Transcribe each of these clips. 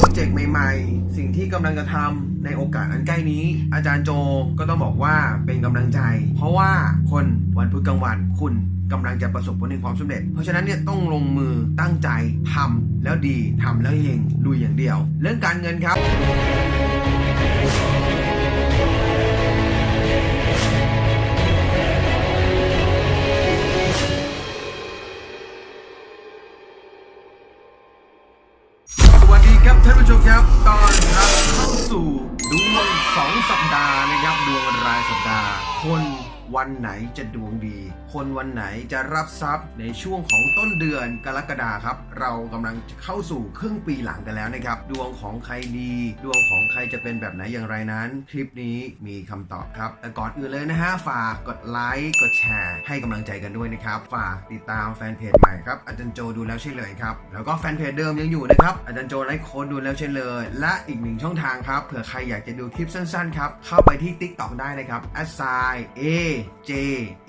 โปรเจกต์ใหม่ๆ สิ่งที่กำลังจะทำในโอกาสอันใกล้นี้ อาจารย์โจก็ต้องบอกว่าเป็นกำลังใจ เพราะว่าคนวันพุธกลางวันคุณกำลังจะประสบผลในความสำเร็จ เพราะฉะนั้นเนี่ยต้องลงมือตั้งใจทำแล้วดีทำแล้วเฮงลุยอย่างเดียว เรื่องการเงินครับ วันไหนจะดวงดี คนวันไหนจะรับทรัพย์ในช่วงของต้นเดือนกรกฎาครับ เรากำลังจะเข้าสู่ครึ่งปีหลังกันแล้วนะครับ ดวงของใครดี ดวงของใครจะเป็นแบบไหนอย่างไรนั้น คลิปนี้มีคำตอบครับ แต่ก่อนอื่นเลยนะฮะฝากกดไลค์กดแชร์ ให้กำลังใจกันด้วยนะครับ ฝากติดตามแฟนเพจใหม่ครับอาจารย์โจดูแล้วใช่เลยครับแล้วก็แฟนเพจเดิมยังอยู่นะครับอาจารย์โจไลฟ์โค้ดดูแล้วใช่นเลย และอีกหนึ่งช่องทางครับเผื่อใครอยากจะดูคลิปสั้นๆครับเข้าไปที่ TikTok ได้นะครับ a s i a j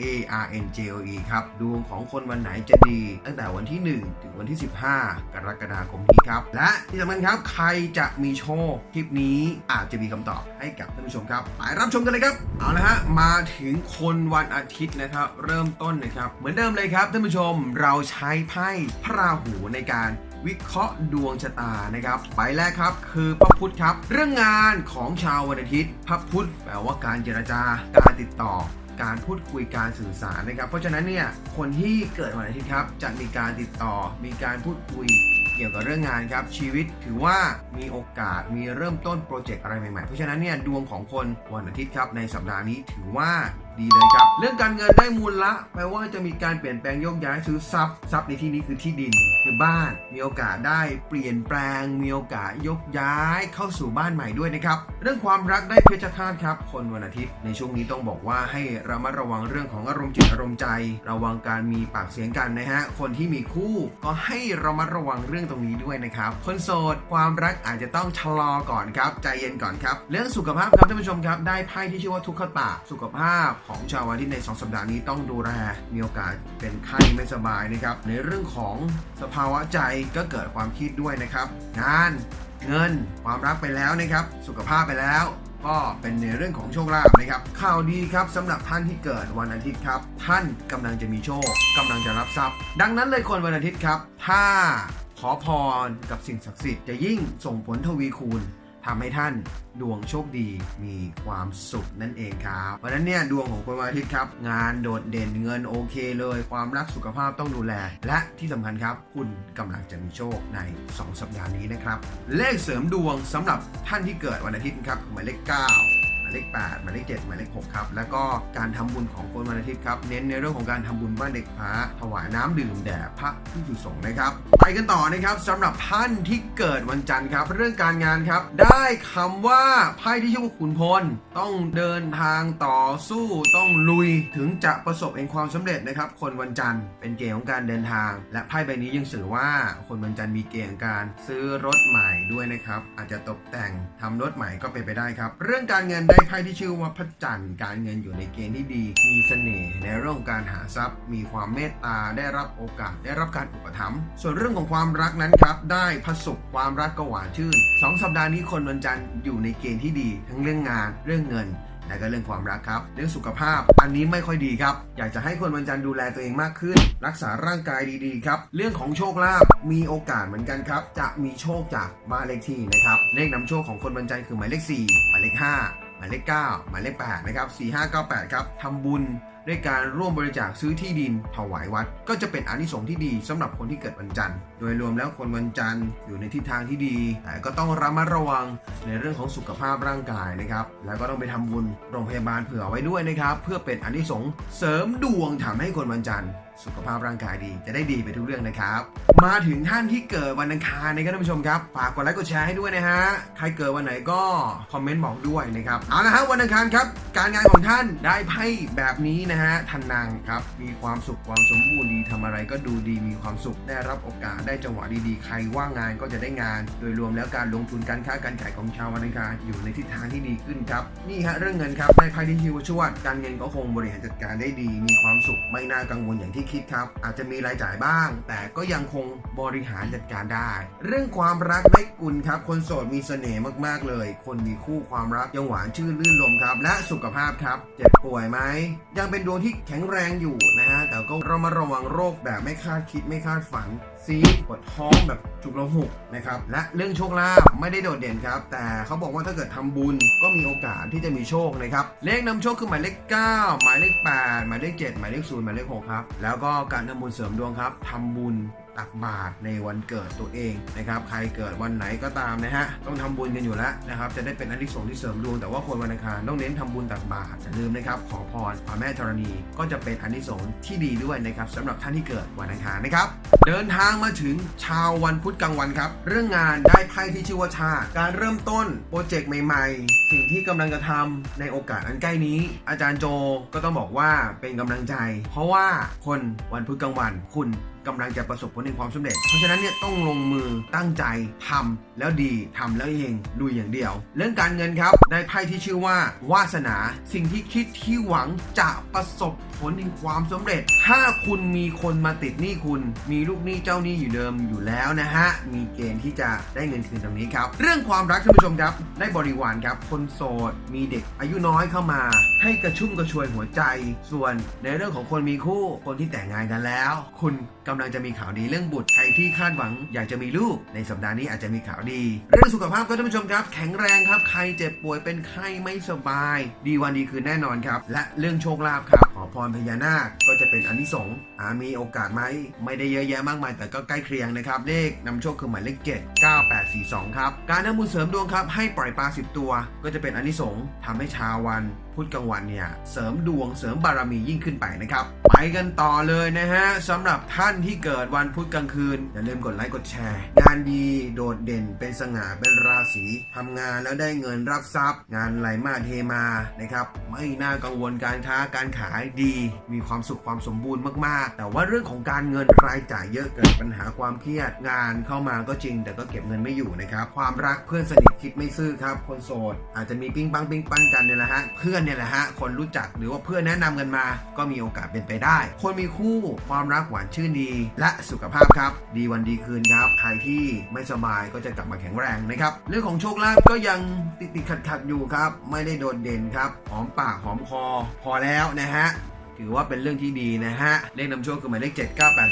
a r n j o e ครับ ดวงของคนวันไหนจะดี ตั้งแต่วันที่ 1 ถึงวันที่ 15 กรกฎาคมนี้ครับ และที่สำคัญครับ ใครจะมีโชค คลิปนี้อาจจะมีคำตอบให้กับท่านผู้ชมครับ ไปรับชมกันเลยครับ เอาละฮะ มาถึงคนวันอาทิตย์นะครับ เริ่มต้นนะครับ เหมือนเดิมเลยครับท่านผู้ชม เราใช้ไพ่พระราหูในการวิเคราะห์ดวงชะตานะครับใบแรกครับ คือพระพุธครับ เรื่องงานของชาววันอาทิตย์ พระพุธแปลว่าการเจรจาการติดต่อ การพูดคุยการสื่อสารนะครับ เพราะฉะนั้นเนี่ยคนที่เกิดวันอาทิตย์ครับจะมีการติดต่อมีการพูดคุยเกี่ยวกับเรื่องงานครับชีวิตถือว่ามีโอกาสมีเริ่มต้นโปรเจกต์อะไรใหม่ๆ เพราะฉะนั้นเนี่ยดวงของคนวันอาทิตย์ครับในสัปดาห์นี้ถือว่า ดีเลยครับ เรื่องการเงินได้มูลละแปลว่าจะมีการเปลี่ยนแปลงโยกย้ายซื้อทรัพย์ทรัพย์ในที่นี้คือที่ดินคือบ้าน มีโอกาสได้เปลี่ยนแปลง มีโอกาสยกย้ายเข้าสู่บ้านใหม่ด้วยนะครับ เรื่องความรักได้เพชฌฆาตครับ คนวันอาทิตย์ในช่วงนี้ต้องบอกว่าให้ระมัดระวังเรื่องของอารมณ์จิตอารมณ์ใจ ระวังการมีปากเสียงกันนะฮะคนที่มีคู่ก็ให้ระมัดระวังเรื่องตรงนี้ด้วยนะครับ คนโสดความรักอาจจะต้องชะลอก่อนครับใจเย็นก่อนครับเรื่องสุขภาพครับท่านผู้ชมครับ ได้ไพ่ที่ชื่อว่าทุกขตะสุขภาพของชาววันอาทิตใน 2 สัปดาห์นี้ต้องดูแลมีโอกาสเป็นไข้ไม่สบายนะครับ ในเรื่องของสภาวะใจก็เกิดความคิดด้วยนะครับ งานเงินความรักไปแล้วนะครับ สุขภาพไปแล้ว ก็เป็นในเรื่องของโชคลาภนะครับ ข่าวดีครับสำหรับท่านที่เกิดวันอาทิตย์ครับ ท่านกำลังจะมีโชคกำลังจะรับทรัพย์ ดังนั้นเลยคนวันอาทิตย์ครับ ถ้าขอพรกับสิ่งศักดิ์สิทธิ์จะยิ่งส่งผลทวีคูณ ทำให้ท่านดวงโชคดีมีความสุขนั่นเองครับเพราะนั้นเนี่ยดวงของคนวันอาทิตย์ครับ งานโดดเด่นเงินโอเคเลย ความรักสุขภาพต้องดูแล และที่สำคัญครับ คุณกำลังจะมีโชคใน 2 สัปดาห์นี้นะครับ เลขเสริมดวงสำหรับท่านที่เกิดวันอาทิตย์ครับหมายเลข9หมา เลข 8 หมายเลข 7 หมายเลข 6 ครับ แล้วก็การทำบุญของคนวันอาทิตย์ครับ เน้นในเรื่องของการทำบุญบ้านเด็กพระถวายน้ำดื่มแด่พระผู้สุสงฆ์นะครับ ไปกันต่อนะครับสำหรับท่านที่เกิดวันจันทร์ครับ เรื่องการงานครับ ได้คำว่าไพ่ที่ชื่อว่าขุนพล ต้องเดินทางต่อสู้ต้องลุยถึงจะประสบเองความสำเร็จนะครับ คนวันจันทร์เป็นเกณฑ์ของการเดินทาง และไพ่ใบนี้ยังสื่อว่าคนวันจันทร์มีเกณฑ์ของการซื้อรถใหม่ด้วยนะครับ อาจจะตกแต่งทำรถใหม่ก็เป็นไปได้ครับ เรื่องการเงินได้ไพ่ที่ชื่อว่าพระจันทร์การเงินอยู่ในเกณฑ์ที่ดี มีเสน่ห์ในเรื่องการหาทรัพย์ มีความเมตตาได้รับโอกาสได้รับการอุปถัมภ์ส่วนเรื่องของความรักนั้นครับได้พระศุกร์ความรักก็หวานชื่นสองสัปดาห์นี้คนวันจันทร์อยู่ในเกณฑ์ที่ดี ทั้งเรื่องงานเรื่องเงินและก็เรื่องความรักครับ เรื่องสุขภาพ อันนี้ไม่ค่อยดีครับ อยากจะให้คนวันจันทร์ดูแลตัวเองมากขึ้น รักษาร่างกายดีๆครับ เรื่องของโชคลาภมีโอกาสเหมือนกันครับ จะมีโชคจากบ้านเลขที่นะครับ เลขนำโชคของคนวันจันทร์คือหมายเลข 4 หมายเลข 5 หมายเลข9หมายเลข8นะครับ4598ครับทำบุญด้วยการร่วมบริจาคซื้อที่ดินถวายวัด ก็จะเป็นอานิสงส์ที่ดีสำหรับคนที่เกิดวันจันทร์ โดยรวมแล้วคนวันจันทร์อยู่ในทิศทางที่ดี แต่ก็ต้องระมัดระวังในเรื่องของสุขภาพร่างกายนะครับ แล้วก็ต้องไปทำบุญโรงพยาบาลเผื่อไว้ด้วยนะครับ เพื่อเป็นอานิสงส์เสริมดวงทำให้คนวันจันทร์ สุขภาพร่างกายดี จะได้ดีไปทุกเรื่องนะครับ มาถึงท่านที่เกิดวันอังคารนะครับท่านผู้ชมครับ ฝากกดไลค์กดแชร์ให้ด้วยนะฮะ ใครเกิดวันไหนก็คอมเมนต์บอกด้วยนะครับ เอาละฮะวันอังคารครับ การงานของท่านได้ไพ่แบบนี้นะฮะทันนังครับ มีความสุขความสมบูรณ์ดีทำอะไรก็ดูดีมีความสุขได้รับโอกาสได้จังหวะดีๆ ใครว่างงานก็จะได้งาน โดยรวมแล้วการลงทุนการค้าการขายของชาววันอังคารอยู่ในทิศทางที่ดีขึ้นครับนี่ฮะเรื่องเงินครับได้ไพ่ที่ชื่อว่าชวดการเงินก็คงบริหารจัดการได้ดี มีความสุขไม่น่ากังวลอย่างที่ที่คิดครับ อาจจะมีรายจ่ายบ้าง แต่ก็ยังคงบริหารจัดการได้ เรื่องความรักได้กุลครับ คนโสดมีเสน่ห์มากๆเลย คนมีคู่ความรักยังหวานชื่นลื่นลมครับและสุขภาพครับ เจ็บป่วยไหม ยังเป็นดวงที่แข็งแรงอยู่นะฮะ แต่ก็เรามาระวังโรคแบบไม่คาดคิดไม่คาดฝัน ซีดปวดท้องแบบจุกระหุกนะครับและเรื่องโชคลาภไม่ได้โดดเด่นครับ แต่เขาบอกว่าถ้าเกิดทำบุญก็มีโอกาสที่จะมีโชคนะครับเลขนำโชคคือหมายเลข 9 หมายเลข 8 หมายเลข 7 หมายเลข0หมายเลข6ครับแล้วก็การทำบุญเสริมดวงครับทำบุญตักบาตรในวันเกิดตัวเองนะครับ ใครเกิดวันไหนก็ตามนะฮะ ต้องทำบุญกันอยู่แล้วนะครับ จะได้เป็นอานิสงส์ที่เสริมดวง แต่ว่าคนวันอังคารต้องเน้นทำบุญตักบาตรอย่าลืมนะครับ ขอพรพระแม่ธรณี ก็จะเป็นอานิสงส์ที่ดีด้วยนะครับสำหรับท่านที่เกิดวันอังคารนะครับ เดินทางมาถึงชาววันพุธกลางวันครับ เรื่องงานได้ไพ่ที่ชื่อว่าชาติการเริ่มต้นโปรเจกต์ใหม่ๆ สิ่งที่กำลังจะทำในโอกาสอันใกล้นี้ อาจารย์โจก็ต้องบอกว่าเป็นกำลังใจ เพราะว่าคนวันพุธกลางวันคุณ กำลังจะประสบผลในความสำเร็จ เพราะฉะนั้นเนี่ยต้องลงมือตั้งใจทำแล้วดีทำแล้วเองลุยอย่างเดียว เรื่องการเงินครับได้ไพ่ที่ชื่อว่า วาสนา สิ่งที่คิดที่หวังจะประสบผลแห่งความสำเร็จ ถ้าคุณมีคนมาติดหนี้คุณ มีลูกหนี้เจ้าหนี้อยู่เดิมอยู่แล้วนะฮะ มีเกณฑ์ที่จะได้เงินคืนตรงนี้ครับ เรื่องความรักท่านผู้ชมครับ ได้บริวารครับ คนโสด มีเด็กอายุน้อยเข้ามา ให้กระชุ่มกระชวยหัวใจ ส่วนในเรื่องของคนมีคู่ คนที่แต่งงานกันแล้ว คุณ กำลังจะมีข่าวดีเรื่องบุตรใครที่คาดหวังอยากจะมีลูก ในสัปดาห์นี้อาจจะมีข่าวดี เรื่องสุขภาพก็ท่านผู้ชมครับ แข็งแรงครับ ใครเจ็บป่วยเป็นไข้ไม่สบาย ดีวันดีคืนแน่นอนครับ และเรื่องโชคลาภครับขอพรพญานาคก็จะเป็นอานิสงส์อามีโอกาสไหมไม่ได้เยอะแยะมากมาย แต่ก็ใกล้เคียงนะครับ เลขนำโชคคือหมายเลข7 9842ครับ การทำบุญเสริมดวงครับให้ปล่อยปลา10ตัว ก็จะเป็นอานิสงส์ทำให้ชาววัน พุธกลางวันเนี่ยเสริมดวงเสริมบารมียิ่งขึ้นไปนะครับ ไปกันต่อเลยนะฮะสำหรับท่านที่เกิดวันพุธกลางคืน อย่าลืมกดไลค์กดแชร์ งานดีโดดเด่นเป็นสง่าเป็นราศีทำงานแล้วได้เงินรับทรัพย์ งานไหลมาเทมานะครับไม่น่ากังวลการค้าการขายดี มีความสุขความสมบูรณ์มากๆ แต่ว่าเรื่องของการเงินรายจ่ายเยอะเกิดปัญหาความเครียดงานเข้ามาก็จริง แต่ก็เก็บเงินไม่อยู่นะครับความรักเพื่อนสนิทคิดไม่ซื่อครับคนโสดอาจจะมีปิ้งปังปิ้งปันกันเนี่ยแหละฮะเพื่อนเนี่ยแหละฮะคนรู้จักหรือว่าเพื่อนแนะนำกันมา ก็มีโอกาสเป็นไปได้ คนมีคู่ความรักหวานชื่นดี และสุขภาพครับ ดีวันดีคืนครับใครที่ไม่สบายก็จะกลับมาแข็งแรงนะครับเรื่องของโชคลาภก็ยังติดติดขัดขัดอยู่ครับ ไม่ได้โดดเด่นครับหอมปากหอมคอพอแล้วนะฮะถือว่าเป็นเรื่องที่ดีนะฮะ เลขนำโชคคือหมายเลข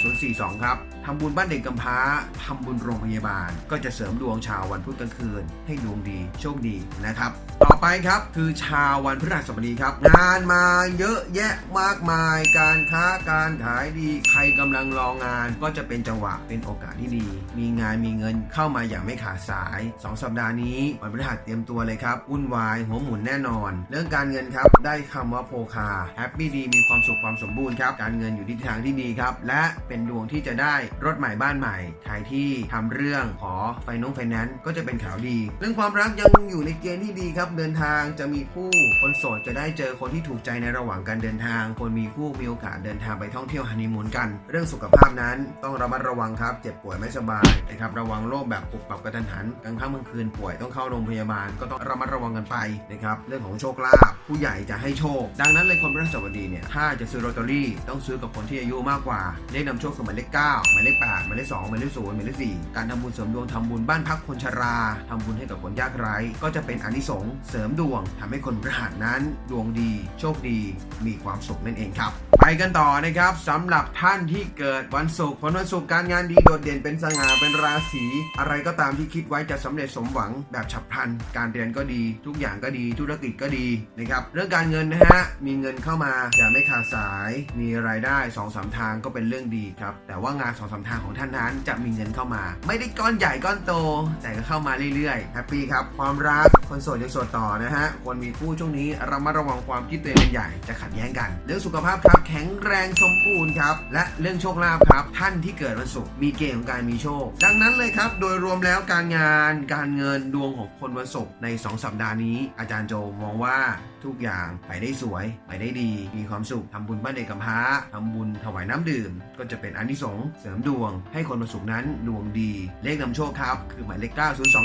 798042 ครับ ทำบุญบ้านเด็กกำพร้า ทำบุญโรงพยาบาล ก็จะเสริมดวงชาววันพุธกลางคืน ให้ดวงดี โชคดีนะครับ ต่อไปครับคือชาววันพฤหัสบดีครับ งานมาเยอะแยะมากมายการค้าการขายดีใครกำลังรองานก็จะเป็นจังหวะเป็นโอกาสที่ดี มีงานมีเงินเข้ามาอย่างไม่ขาดสาย 2 สัปดาห์นี้วันพฤหัสเตรียมตัวเลยครับวุ่นวายหัวหมุนแน่นอน เรื่องการเงินครับได้คำว่าโพคาแฮปปี้ดีมีความสุขความสมบูรณ์ครับการเงินอยู่ที่ทางที่ดีครับและเป็นดวงที่จะได้รถใหม่บ้านใหม่ใครที่ทำเรื่องขอไฟน n งไฟแนนซ์ก็จะเป็นข่าวดี เรื่องความรักยังอยู่ในเกณฑ์ที่ดีครับเดินทางจะมีคู่คนโสดจะได้เจอคนที่ถูกใจในระหว่างการเดินทาง คนมีคู่มีโอกาสเดินทางไปท่องเที่ยวฮันนีมูนกัน เรื่องสุขภาพนั้นต้องระมัดระวังครับ เจ็บป่วยไม่สบายนะครับระวังโรคแบบปุบปับกระทันหันกลางค่ำกลางคืนป่วยต้องเข้าโรงพยาบาลก็ต้องระมัดระวังกันไปนะครับเรื่องของโชคลาภผู้ใหญ่จะให้โชค ดังนั้นเลยคนพฤหัสบดีเนี่ยถ้าจะซื้อลอตเตอรี่ต้องซื้อกับคนที่อายุมากกว่าเลขนำโชคคือหมายเลข9หมายเลข8หมายเลข2หมายเลข0หมายเลข4การทำบุญเสริมดวงทำบุญบ้านพักคนชราทำบุญให้กับคนยากไร้ ก็จะเป็นอนิสงส์เสริมดวงทำให้คนพฤหัสนั้น ดวงดี โชคดี มีความสุขนั่นเองครับ ไปกันต่อนะครับสำหรับท่านที่เกิดวันศุกร์ผลวันศุกร์การงานดีโดดเด่นเป็นสง่าเป็นราศีอะไรก็ตามที่คิดไว้จะสำเร็จสมหวังแบบฉับพลัน การเรียนก็ดี ทุกอย่างก็ดีธุรกิจก็ดีนะครับเรื่องการเงินนะฮะ มีเงินเข้ามาอย่าไม่ขาดสาย มีรายได้2อสทางก็เป็นเรื่องดีครับ แต่ว่างาน2อสทางของท่านนั้นจะมีเงินเข้ามา ไม่ได้ก้อนใหญ่ก้อนโต แต่ก็เข้ามาเรื่อยๆ แฮปปี้ครับ ความรัก คนโสดยังโสดต่อนะฮะ คนมีคู่ช่วงนี้เรามาระวังความคิดตัวเองเป็นใหญ่จะขัดแย้งกัน เรื่องสุขภาพครับ แข็งแรงสมบูรณ์ครับ และเรื่องโชคลาภครับ ท่านที่เกิดวันศุกร์มีเกณฑ์ของการมีโชค ดังนั้นเลยครับ โดยรวมแล้วการงาน การเงิน ดวงของคนวันศุกร์ใน 2 สัปดาห์นี้ อาจารย์โจมองว่า ทุกอย่างไปได้สวย ไปได้ดี มีความสุขทำบุญบ้านเด็กกำพร้าทำบุญถวายน้ำดื่ม ก็จะเป็นอานิสงส์เสริมดวง ให้คนวันศุกร์นั้นดวงดี เลขนำโชคครับคือหมายเลข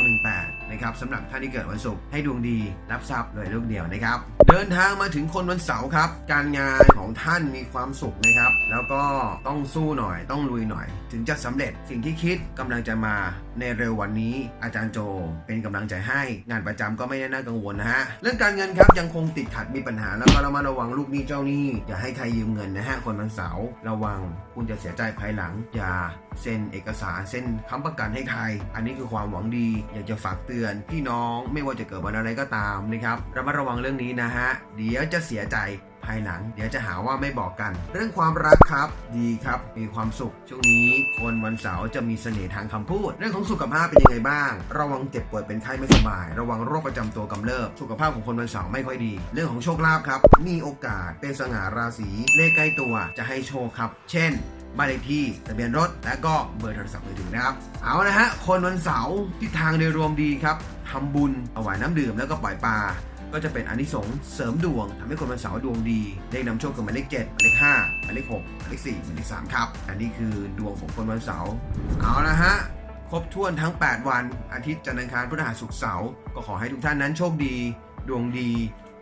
90218นะครับสำหรับท่านที่เกิดวันศุกร์ให้ดวงดีรับทรัพย์โดยลูกเดียวนะครับเดินทางมาถึงคนวันเสาร์ครับ การงานของท่านมีความสุขนะครับ แล้วก็ต้องสู้หน่อยต้องลุยหน่อย ถึงจะสำเร็จสิ่งที่คิดกำลังจะมา ในเร็ววันนี้อาจารย์โจเป็นกำลังใจให้ งานประจำก็ไม่ได้น่ากังวลนะฮะเรื่องการเงินครับยังคงติดขัดมีปัญหาแล้วก็ระมัดระวังลูกหนี้เจ้าหนี้อย่าให้ใครยืมเงินนะฮะคนวันเสาร์ระวังคุณจะเสียใจภายหลัง อย่าเซ็นเอกสารเซ็นค้ำประกันให้ใคร อันนี้คือความหวังดี อยากจะฝากเตือนพี่น้องไม่ว่าจะเกิดวันอะไรก็ตามนะครับระมัดระวังเรื่องนี้นะฮะเดี๋ยวจะเสียใจ ภายหลัง เดี๋ยวจะหาว่าไม่บอกกัน เรื่องความรักครับดีครับ มีความสุข ช่วงนี้คนวันเสาร์จะมีเสน่ห์ทางคำพูด เรื่องของสุขภาพเป็นยังไงบ้าง ระวังเจ็บป่วยเป็นไข้ไม่สบาย ระวังโรคประจำตัวกำเริบ สุขภาพของคนวันเสาร์ไม่ค่อยดี เรื่องของโชคลาภครับ มีโอกาสเป็นสง่าราศีเลขใกล้ตัวจะให้โชคครับ เช่นบ้านเลขที่ทะเบียนรถ และก็เบอร์โทรศัพท์มือถือนะครับ เอานะฮะ คนวันเสาร์ทิศทางโดยรวมดีครับทำบุญถวายน้ำดื่มแล้วก็ปล่อยปลา ก็จะเป็นอานิสงส์เสริมดวงทำให้คนวันเสาร์ดวงดีเลขนำโชคคือหมายเลข7หมายเลข5หมายเลข6หมายเลข4หมายเลข3ครับ อันนี้คือดวงของคนวันเสาร์เอาละฮะครบถ้วนทั้ง 8 วัน อาทิตย์จันทร์อังคารพฤหัสศุกร์เสาร์ก็ขอให้ทุกท่านนั้นโชคดี ดวงดี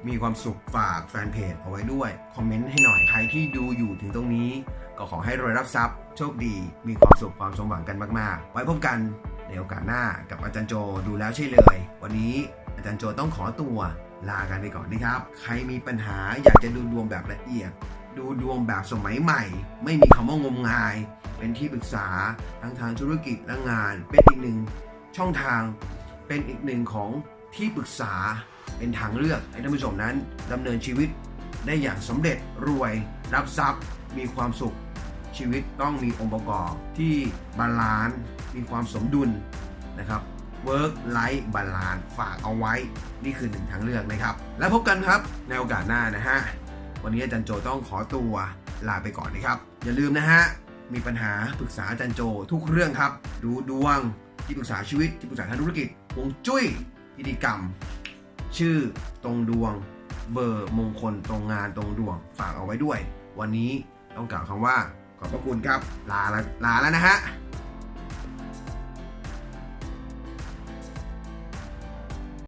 มีความสุขฝากแฟนเพจเอาไว้ด้วย คอมเมนต์ให้หน่อยใครที่ดูอยู่ถึงตรงนี้ ก็ขอให้รวยรับทรัพย์ โชคดี มีความสุขความสมหวังกันมากๆ ไว้พบกันในโอกาสหน้ากับอาจารย์โจดูแล้วใช่เลย วันนี้อาจารย์โจต้องขอตัว ลากันไปก่อนนะครับ ใครมีปัญหาอยากจะดูดวงแบบละเอียด ดูดวงแบบสมัยใหม่ ไม่มีคำว่างมงาย เป็นที่ปรึกษาทั้งทางธุรกิจและงาน เป็นอีกหนึ่งช่องทาง เป็นอีกหนึ่งของที่ปรึกษา เป็นทางเลือกให้ท่านผู้ชมนั้นดำเนินชีวิตได้อย่างสำเร็จรวย รับทรัพย์ มีความสุข ชีวิตต้องมีองค์ประกอบที่บาลานซ์มีความสมดุลนะครับ Work Life Balance ฝากเอาไว้ นี่คือหนึ่งทางเลือกนะครับ แล้วพบกันครับในโอกาสหน้านะฮะ วันนี้อาจารย์โจต้องขอตัวลาไปก่อนนะครับ อย่าลืมนะฮะ มีปัญหาปรึกษาอาจารย์โจทุกเรื่องครับ ดูดวงที่ปรึกษาชีวิตที่ปรึกษาทางธุรกิจฮวงจุ้ยพิธีกรรม ชื่อตรงดวง เบอร์มงคลตรงงานตรงดวงฝากเอาไว้ด้วย วันนี้ต้องกล่าวคำว่าขอบพระคุณครับ ลาละลาแล้วนะฮะ